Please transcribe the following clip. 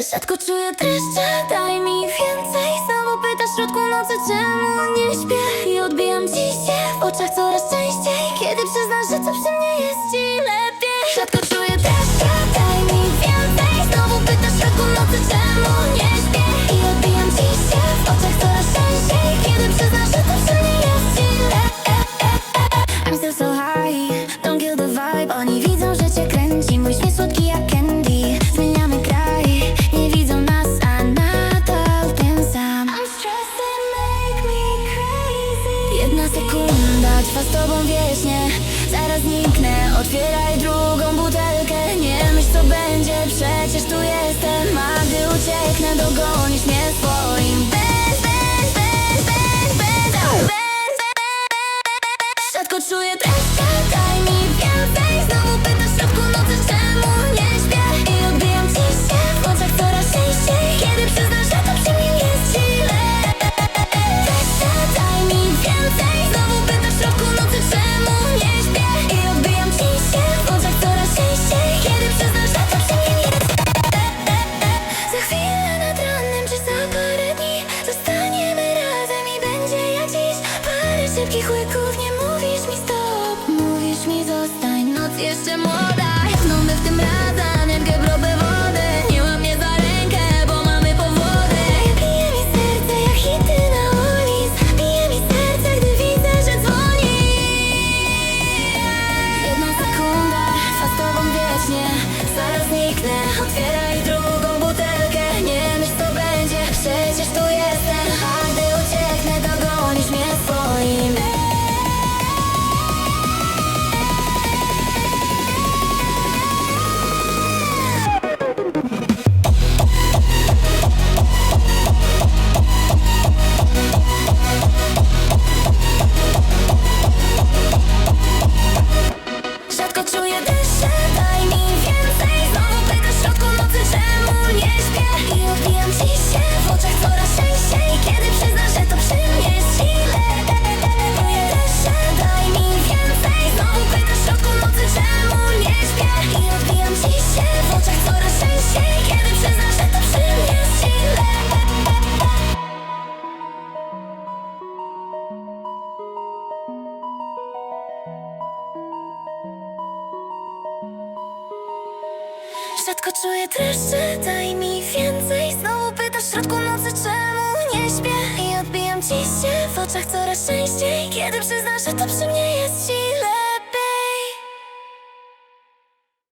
Rzadko czuję dreszcze, daj mi więcej. Samo pytasz w środku nocy, czemu nie Łatwa z tobą wieśnie Zaraz zniknę, otwieraj drugą takich łyków nie mówisz mi stop. Mówisz mi zostań, noc jeszcze młoda. Znów w tym razem rzadko czuję dreszcze Daj mi więcej. Znowu pytasz w środku nocy czemu nie śpię? I odbijam ci się w oczach coraz częściej. Kiedy przyznasz, że to przy mnie